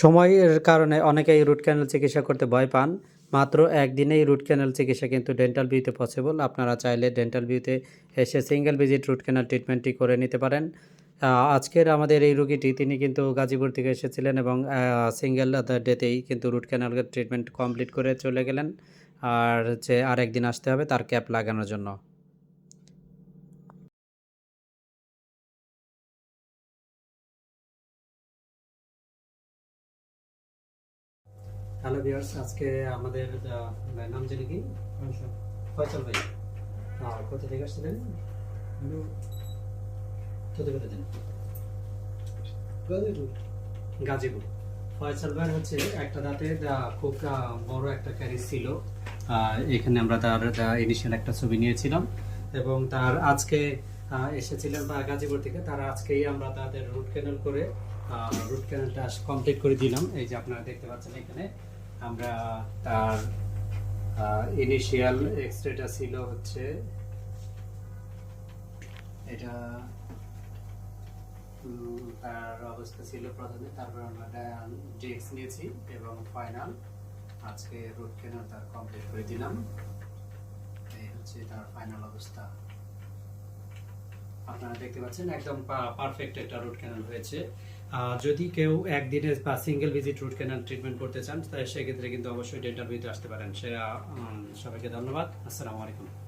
সময়ের কারণে অনেকেই রুট ক্যানাল চিকিৎসা করতে ভয় পান। মাত্র একদিনেই রুট ক্যানাল চিকিৎসা কিন্তু ডেন্টাল ভিউতে পসিবল আপনারা চাইলে ডেন্টাল ভিউতে এসে সিঙ্গেল ভিজিট রুট ক্যানাল ট্রিটমেন্টটি করে নিতে পারেন। আজকের আমাদের এই রুগীটি, তিনি কিন্তু গাজীপুর থেকে এসেছিলেন এবং সিঙ্গেল ডেতেই কিন্তু রুট ক্যানাল ট্রিটমেন্ট কমপ্লিট করে চলে গেলেন। আর যে আর একদিন আসতে হবে, তার ক্যাপ লাগানোর জন্য। হ্যালো ভিউয়ার্স আজকে আমাদের নাম জানি কি? ফয়সাল। ভাই। আর কোথা থেকে আসছিলেন? কোথা কোথা দেন গাজীপুর। ফয়সাল ভাই হচ্ছে একটা দাঁতে খুব বড় একটা ক্যারিজ ছিল। এখানে আমরা তার ইনিশিয়াল একটা ছবি নিয়েছিলাম এবং তার আজকে এসেছিলেন বা গাজীপুর থেকে। তার আজকেই আমরা তাদের রুট ক্যানেল করে রুট ক্যানেলটা কমপ্লিট করে দিলাম। এই যে আপনারা দেখতে পাচ্ছেন এখানে। আমরা তার ইনিশিয়াল এক্সরেটা ছিল হচ্ছে, এটা তার অবস্থা ছিল প্রথমে, তারপর আমরা ডিএক্স নিয়েছি এবং ফাইনাল আজকে রুট ক্যানাল তার কমপ্লিট করে দিলাম। এই হচ্ছে তার ফাইনাল অবস্থা। আপনারা দেখতে পাচ্ছেন, একদম পারফেক্ট একটা রুট ক্যানাল হয়েছে। যদি কেউ একদিনে বা single visit root canal treatment করতে চান, তাহলে সেক্ষেত্রে কিন্তু অবশ্যই ডেন্টাল ভিউতে আসতে পারেন। সেটা সবাইকে ধন্যবাদ। আসসালামু আলাইকুম।